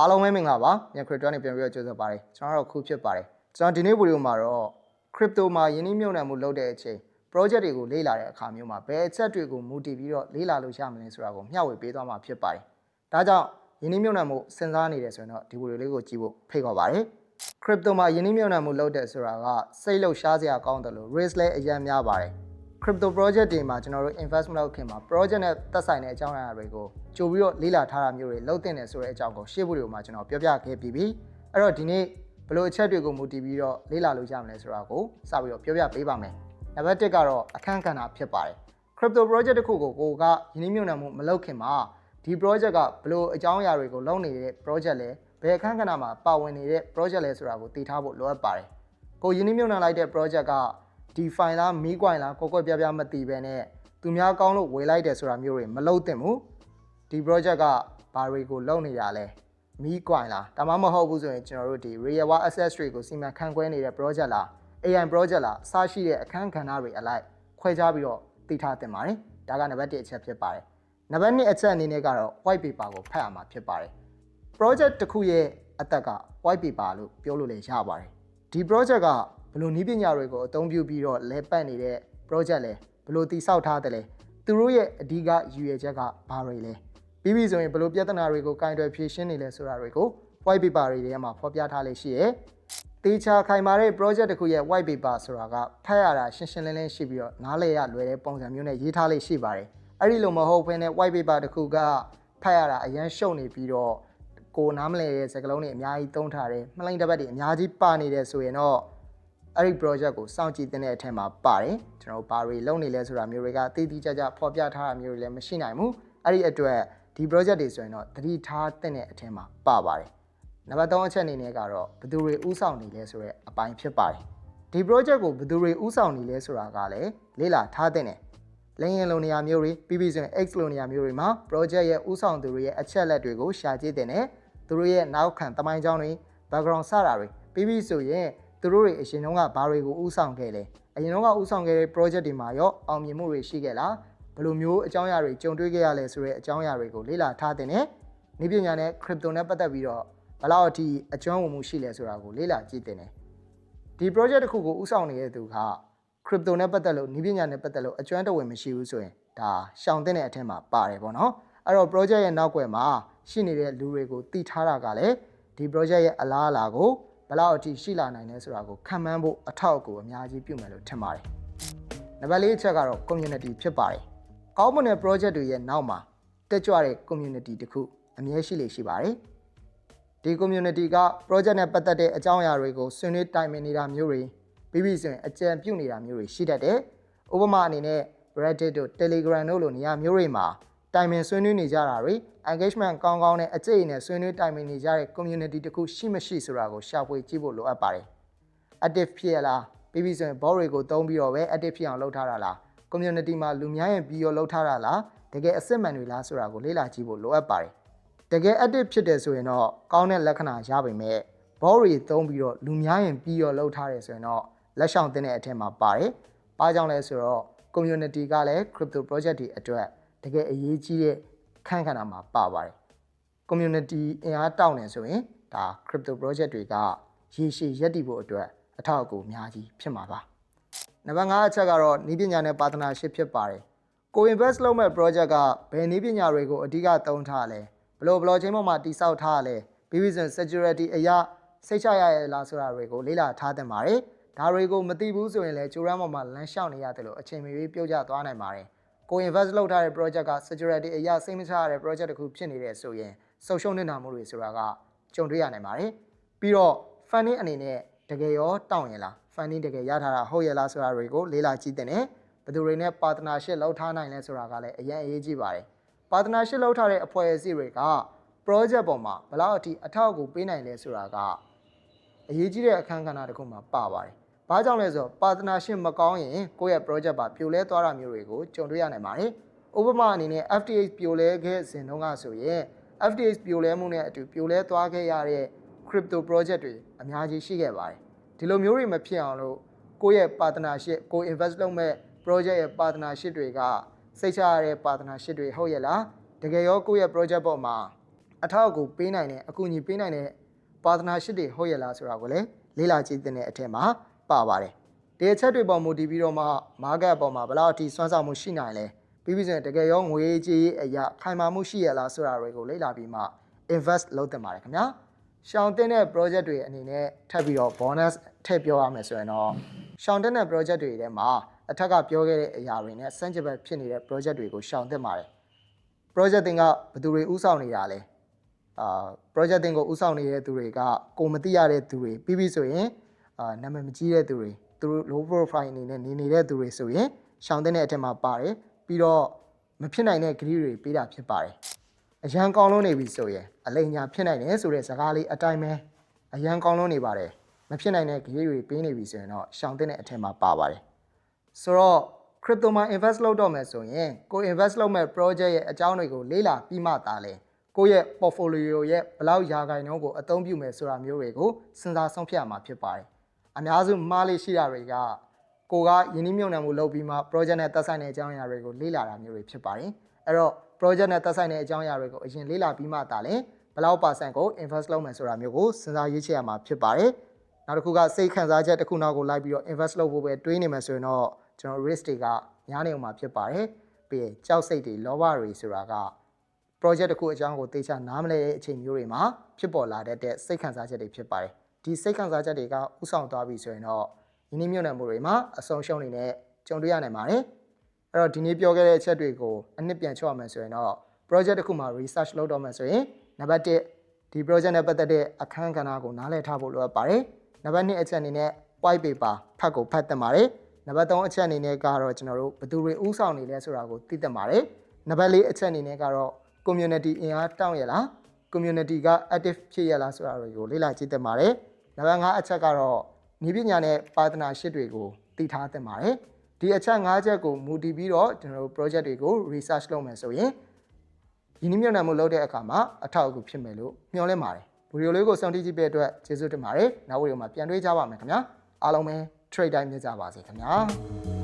အားလုံးပဲမင်္ဂလာပါမြန် crypto နဲ့ပြန်ပြီးတော့ကြိုဆိုပါရစေကျွန်တော်တို့ခုဖြစ်ပါတယ်ကျွန်တော်ဒီနေ့ဗီဒီယိုမှာတော့ crypto မှာယင်းနှိမ့်မြုပ်နှံမှုလုပ်တဲ့အချိန် project တွေကိုလေ့လာတဲ့အခါမျိုးမှာဘယ်အချက်တွေကိုမူတည်ပြီးတော့လေ့လာလို့ရမလဲဆိုတာကိုမျှဝေပေးသွားမှာဖြစ်ပါတယ်ဒါကြောင့်ယင်းနှိမ့်မြုပ်နှံမှုစဉ်းစားနေတယ်ဆိုရင်တော့ဒီဗီဒီယိုလေးကိုကြည့်ဖို့ဖိတ်ခေါ်ပါတယ် crypto မှာယင်းနှိမ့်မြုပ်နှံမှုလုပ်တဲ့ဆိုတာကစိတ်လှုပ်ရှားစရာကောင်းတယ်လို့ risk လည်းအများများပါတယ် crypto project တွေမှာကျွန်တော်တို့ investment လုပ်ခင်မှာ project နဲ့သက်ဆိုင်တဲ့အကြောင်းအရာတွေကိုကြိုပြီးတော့လေ့လာထားတာမျိုးတွေလုပ်တင်တယ်ဆိုတဲ့အကြောင်းကိုရှေ့ဗီဒီယိုမှာကျွန်တော်ပြောပြခဲ့ပြီးပြီအဲ့တော့ဒီနေ့ဘယ်လိုအချက်တွေကိုမူတည်ပြီးတော့လေ့လာလို့ရမလဲဆိုတာကိုစပြီးတော့ပြောပြပေးပါမယ်နံပါတ်1ကတော့အခန်းကဏ္ဍဖြစ်ပါတယ် crypto project တစ်ခုကိုကိုကယင်းနှိမ့်မြုပ်နှံမှုမလုပ်ခင်မှာဒီ project ကဘယ်လိုအကြောင်းအရာတွေကိုလုပ်နေတဲ့ project လဲဘယ်အခန်းကဏ္ဍမှာပါဝင်နေတဲ့ project လဲဆိုတာကိုသိထားဖို့လိုအပ်ပါတယ်ကိုယင်းနှိမ့်မြုပ်နှံလိုက်တဲ့ project က ဒီ file လားမီးကွိုင်လားကိုကွက်ပြပြမသိပဲနဲ့သူများကောင်းလို့ဝေလိုက်တယ်ဆိုတာမျိုးတွေမလုပ်သင့်ဘူးဒီ project ကဘာတွေကိုလုပ်နေတာလဲမီးကွိုင်လားဒါမှမဟုတ်ဘူးဆိုရင်ကျွန်တော်တို့ဒီ real world access တွေကိုစီမံခန့်ခွဲနေတဲ့ project လား AI project လားအစရှိတဲ့အခန်းကဏ္ဍတွေအလိုက်ခွဲခြားပြီးတော့သိထားသင့်ပါတယ်ဒါကနံပါတ်1အချက်ဖြစ်ပါတယ်နံပါတ်2အချက်အနေနဲ့ကတော့ white paper ကိုဖတ်ရမှာဖြစ်ပါတယ် project တစ်ခုရဲ့အသက်က white paper လို့ပြောလို့လည်းရပါတယ်ဒီ project က ဘယ်လိုနည်းပညာတွေကိုအသုံးပြုပြီးတော့လဲပတ်နေတဲ့ project လဲဘယ်လိုတည်ဆောက်ထားတယ်လဲသူတို့ရဲ့အဓိကရည်ရွယ်ချက်ကဘာတွေလဲပြီးပြီဆိုရင်ဘယ်လိုပြဿနာတွေကိုကင်တွယ်ဖြေရှင်းနေလဲဆိုတာတွေကို white paper တွေထဲမှာဖော်ပြထားလေးရှိရယ်တေချာခိုင်မာတဲ့ project တစ်ခုရဲ့ white paper ဆိုတာကဖတ်ရတာရှင်းရှင်းလင်းလင်းရှိပြီးတော့နားလည်ရလွယ်တဲ့ပုံစံမျိုးနဲ့ရေးထားလေးရှိပါတယ်အဲ့ဒီလိုမဟုတ်ဘဲနဲ့ white paper တစ်ခုကဖတ်ရတာအရန်ရှုပ်နေပြီးတော့ကိုနားမလည်တဲ့စကားလုံးတွေအများကြီးသုံးထားတယ်မှလိန်တစ်ပတ်တွေအများကြီးပါနေတယ်ဆိုရင်တော့ အဲ့ဒီ project ကိုစောင့်ကြည့်တဲ့အထက်မှာပါတယ်ကျွန်တော်ဘာတွေလုပ်နေလဲဆိုတာမျိုးတွေကတည်တည်ကြကြဖော်ပြထားတာမျိုးတွေလည်းမရှိနိုင်ဘူးအဲ့ဒီအတွက်ဒီ project တွေဆိုရင်တော့သတိထားတဲ့အထက်မှာပါပါတယ်နံပါတ်3အချက်အနေနဲ့ကတော့ဘယ်သူတွေဥဆောင်နေလဲဆိုတော့အပိုင်းဖြစ်ပါတယ်ဒီ project ကိုဘယ်သူတွေဥဆောင်နေလဲဆိုတာကလည်းလေ့လာထားတဲ့တယ်လင်းရင်လိုနေရာမျိုးတွေပြီးပြီးဆိုရင် X လိုနေရာမျိုးတွေမှာ project ရဲ့ဥဆောင်သူတွေရဲ့အချက်လက်တွေကိုရှာကြည့်တဲ့တယ်သူတို့ရဲ့နောက်ခံတမိုင်းကြောင်းတွေ background စတာတွေပြီးပြီးဆိုရင် သူတို့တွေအရင်တုန်းကဘာတွေကိုဥဆောင်ခဲ့လဲအရင်တုန်းကဥဆောင်ခဲ့တဲ့ project တွေမှာရောအောင်မြင်မှုတွေရှိခဲ့လားဘယ်လိုမျိုးအကြောင်းအရာတွေကြုံတွေ့ခဲ့ရလဲဆိုတဲ့အကြောင်းအရာတွေကိုလေ့လာထားတဲ့တယ်နေပညာနဲ့ crypto နဲ့ပတ်သက်ပြီးတော့ဘယ်လောက်အထိအကျွမ်းဝင်မှုရှိလဲဆိုတာကိုလေ့လာကြည့်တင်တယ်ဒီ project တစ်ခုကိုဥဆောင်နေတဲ့သူက crypto နဲ့ပတ်သက်လို့ဤပညာနဲ့ပတ်သက်လို့အကျွမ်းတဝင်မရှိဘူးဆိုရင်ဒါရှောင်တဲ့အထက်မှာပါတယ်ပေါ့နော်အဲ့တော့ project ရဲ့နောက်ွယ်မှာရှိနေတဲ့လူတွေကိုတည်ထားတာကလည်းဒီ project ရဲ့အလားအလာကို ဘယ်လောက်အထိရှိလာနိုင်လဲဆိုတာကိုခံမှန်းဖို့အထောက်အကူအများကြီးပြုမယ်လို့ထင်ပါတယ်နံပါတ်၄အချက်ကတော့ community ဖြစ်ပါတယ်ကောင်းမွန်တဲ့ project တွေရဲ့နောက်မှာတက်ကြွတဲ့ community တစ်ခုအမြဲရှိလေရှိပါတယ်ဒီ community က project နဲ့ပတ်သက်တဲ့အကြောင်းအရာတွေကိုဆွေးနွေးတိုင်ပင်နေတာမျိုးတွေပြီးပြီဆိုရင်အကြံပြုနေတာမျိုးတွေရှိတတ်တယ်။ဥပမာအနေနဲ့ Reddit တို့ Telegram တို့လိုနေရာမျိုးတွေမှာ တိုင်ပင်ဆွေးနွေးနေကြတာတွေ engagement ကောင်းကောင်းနဲ့အကျိတ်နဲ့ဆွေးနွေးတိုင်ပင်နေကြတဲ့ community တစ်ခုရှိမရှိဆိုတာကိုရှာဖွေကြည့်ဖို့လိုအပ်ပါတယ်။ active ဖြစ်ရလားပြီးပြီဆိုရင် bot တွေကိုတုံးပြီးတော့ပဲ active ဖြစ်အောင်လုပ်ထားတာလား community မှာလူများရင်ပြီးရောလုပ်ထားတာလားတကယ်အစစ်မှန်တွေလားဆိုတာကိုလေ့လာကြည့်ဖို့လိုအပ်ပါတယ်။တကယ် active ဖြစ်တယ်ဆိုရင်တော့ကောင်းတဲ့လက္ခဏာရပါမယ်။ ball တွေသုံးပြီးတော့လူများရင်ပြီးရောလှုပ်ထားတယ်ဆိုရင်တော့လက်ဆောင်တင်တဲ့အထက်မှာပါတယ်။ဘာကြောင့်လဲဆိုတော့ community ကလည်း crypto project တွေအတွက် တကယ်အရေးကြီးတဲ့ခန့်ခဏမှာပါပါတယ်။ community အင်အားတောင်းနေဆိုရင်ဒါ crypto project တွေကရေရှည်ရပ်တည်ဖို့အတွက်အထောက်အကူအများကြီးဖြစ်မှာပါ။နံပါတ်5အချက်ကတော့ဤပညာနဲ့ပါတနာရှစ်ဖြစ်ပါတယ်။ကို invest လုပ်မဲ့ project ကဘယ်နည်းပညာတွေကိုအဓိကသုံးထားလဲဘယ်လို blockchain ပေါ်မှာတည်ဆောက်ထားလဲပြီးပြီးဆိုရင် security အရာစိတ်ချရရဲ့လားဆိုတာတွေကိုလေ့လာထားသင့်ပါတယ်ဒါတွေကိုမသိဘူးဆိုရင်လည်းကြိုးရမ်းပေါ်မှာလမ်းလျှောက်နေရတယ်လို့အချိန်မရွေးပြုတ်ကျသွားနိုင်ပါတယ် ကို invest လုပ်ထားတဲ့ project က security အရာစိတ်မချရတဲ့ project တစ်ခုဖြစ်နေတယ်ဆိုရင်ဆုံးရှုံးနေတာမှုတွေဆိုတာကကြုံတွေ့ရနိုင်ပါတယ်ပြီးတော့ funding အနေနဲ့တကယ်ရောတောင်းရင်လား funding တကယ်ရထားတာဟုတ်ရဲ့လားဆိုတာတွေကိုလေ့လာကြည့်တဲ့နဲ့ဘယ်သူတွေနဲ့ partnership လုပ်ထားနိုင်လဲဆိုတာကလည်းအရင်အရေးကြီးပါတယ် partnership လုပ်ထားတဲ့အဖွဲ့အစည်းတွေက project ပေါ်မှာဘယ်လောက်အထိအထောက်အကူပေးနိုင်လဲဆိုတာကအရေးကြီးတဲ့အခန်းကဏ္ဍတစ်ခုမှာပါပါတယ်။ ဘာကြောင့်လဲဆိုတော့ partnership မကောင်းရင်ကိုယ့်ရဲ့ project ပါပြိုလဲသွားတာမျိုးတွေကိုကြုံတွေ့ရနိုင်ပါတယ်။ဥပမာအနေနဲ့ FTX ပြိုလဲခဲ့စဉ်တုန်းကဆိုရင် FTX ပြိုလဲမှုနဲ့အတူပြိုလဲသွားခဲ့ရတဲ့ crypto project တွေအများကြီးရှိခဲ့ပါတယ်။ဒီလိုမျိုးတွေမဖြစ်အောင်လို့ကိုယ့်ရဲ့ partnership ကို invest လုပ်မဲ့ project ရဲ့ partnership တွေကစိတ်ချရတဲ့ partnership တွေဟုတ်ရဲ့လားတကယ်ရောကိုယ့်ရဲ့ project ပေါ်မှာအထောက်အကူပေးနိုင်တဲ့အကူအညီပေးနိုင်တဲ့ partnership တွေဟုတ်ရဲ့လားဆိုတာကိုလည်းလေ့လာကြည့်တဲ့အထက်မှာ ပါပါတယ်ဒီအချက်တွေပေါ်မူတည်ပြီးတော့မှ market ပေါ်မှာဘယ်လောက်အထိစွမ်းဆောင်မှုရှိနိုင်လဲပြီးပြီးဆိုရင်တကယ်ရောငွေကြေးအရာခိုင်မာမှုရှိရလားဆိုတာတွေကိုလေ့လာပြီးမှ invest လုပ်တင်ပါတယ်ခင်ဗျာရှောင်းတင်တဲ့ project တွေအနေနဲ့ထပ်ပြီးတော့ bonus ထည့်ပြောရမယ်ဆိုရင်တော့ရှောင်းတင်တဲ့ project တွေထဲမှာအထက်ကပြောခဲ့တဲ့အရာတွေနဲ့စမ်းချပဲဖြစ်နေတဲ့ project တွေကိုရှောင်းတင်ပါတယ် project တင်ကဘယ်သူတွေဥဆောင်နေတာလဲအာ project တင်ကိုဥဆောင်နေတဲ့သူတွေကကိုမသိရတဲ့သူတွေပြီးပြီဆိုရင် အာနာမည်မကြီးတဲ့သူတွေသူတို့ low profile အနေနဲ့နေနေတဲ့သူတွေဆိုရင်ရှောင်းတင်တဲ့အထက်မှာပါတယ်ပြီးတော့မဖြစ်နိုင်တဲ့ grade တွေပေးတာဖြစ်ပါတယ်အရန်ကောင်းလုံးနေပြီဆိုရင်အလိမ်ညာဖြစ်နိုင်တယ်ဆိုတဲ့စကားလေးအတိုင်းပဲအရန်ကောင်းလုံးနေပါတယ်မဖြစ်နိုင်တဲ့ဂရိတွေပေးနေပြီဆိုရင်တော့ရှောင်တဲ့အထက်မှာပါပါတယ်ဆိုတော့ crypto မှာ invest လုပ်တော့မယ်ဆိုရင်ကို invest လုပ်မဲ့ project ရဲ့အကြောင်းတွေကိုလေ့လာပြီးမှသာလဲကိုယ့်ရဲ့ portfolio ရဲ့ဘယ်လောက်ရာခိုင်နှုန်းကိုအသုံးပြုမယ်ဆိုတာမျိုးတွေကိုစဉ်းစားဆုံးဖြတ်ရမှာဖြစ်ပါတယ် အများစုမှားလေးရှိတာတွေကကိုကယင်းနှိမ့်မြုံနှံမှုလုပ်ပြီးမှ project နဲ့သက်ဆိုင်တဲ့အကြောင်းအရာတွေကိုလေ့လာတာမျိုးတွေဖြစ်ပါတယ်အဲ့တော့ project နဲ့သက်ဆိုင်တဲ့အကြောင်းအရာတွေကိုအရင်လေ့လာပြီးမှသာလဲဘယ်လောက် percent ကို invest လုပ်မယ်ဆိုတာမျိုးကိုစဉ်းစားရွေးချယ်ရမှာဖြစ်ပါတယ်နောက်တစ်ခုကစိတ်ခံစားချက်တစ်ခုနောက်ကိုလိုက်ပြီးတော့ invest လုပ်ဖို့ပဲတွေးနေမယ်ဆိုရင်တော့ကျွန်တော် risk တွေကများနေအောင်မှာဖြစ်ပါတယ်ပြီးရင်ကြောက်စိတ်တွေလောဘတွေဆိုတာက project တစ်ခုအကြောင်းကိုသေချာနားမလဲတဲ့အချိန်မျိုးတွေမှာဖြစ်ပေါ်လာတတ်တဲ့စိတ်ခံစားချက်တွေဖြစ်ပါတယ် ဒီစိတ်ခံစားချက်တွေကဥဆောင်သွားပြီဆိုရင်တော့ယင်းနှိမ့်မြုပ်နှံမှုတွေမှာအဆုံးရှုံးနေနဲ့ကြုံတွေ့ရနိုင်ပါတယ်အဲ့တော့ဒီနေ့ပြောခဲ့တဲ့အချက်တွေကိုအနှစ်ပြန်ချော့ရမယ်ဆိုရင်တော့ project တစ်ခုမှာ research လုပ်တော့မယ်ဆိုရင်နံပါတ်1ဒီ project နဲ့ပတ်သက်တဲ့အခန်းကဏ္ဍကိုနားလည်ထားဖို့လိုအပ်ပါတယ်နံပါတ်2အချက်အနေနဲ့ white paper ဖတ်ကိုဖတ်သင့်ပါတယ်နံပါတ်3အချက်အနေနဲ့ကတော့ကျွန်တော်တို့ဘယ်သူတွေဥဆောင်နေလဲဆိုတာကိုသိသင့်ပါတယ်နံပါတ်4အချက်အနေနဲ့ကတော့ community အင်အားတောင်းရလား community က active ဖြစ်ရလားဆိုတာတွေကိုလေ့လာကြည့်သင့်ပါတယ်နံပါတ်5အချက်ကတော့ဤပညာနဲ့ partnership တွေကိုသိထားသင့်ပါတယ်ဒီအချက်5ချက်ကိုမူတည်ပြီးတော့ကျွန်တော်တို့ project တွေကို research လုပ်မယ်ဆိုရင်ယင်းနှမြုံနယ်မှုလုပ်တဲ့အခါမှာအထောက်အကူဖြစ်မယ်လို့မျှော်လင့်ပါတယ်ဗီဒီယိုလေးကိုစောင့်ကြည့်ကြည့်ပေးတဲ့အတွက်ကျေးဇူးတင်ပါတယ်နောက်ဗီဒီယိုမှာပြန်တွေ့ကြပါမယ်ခင်ဗျာအားလုံးပဲ trade တိုင်းမြင်ကြပါစေခင်ဗျာ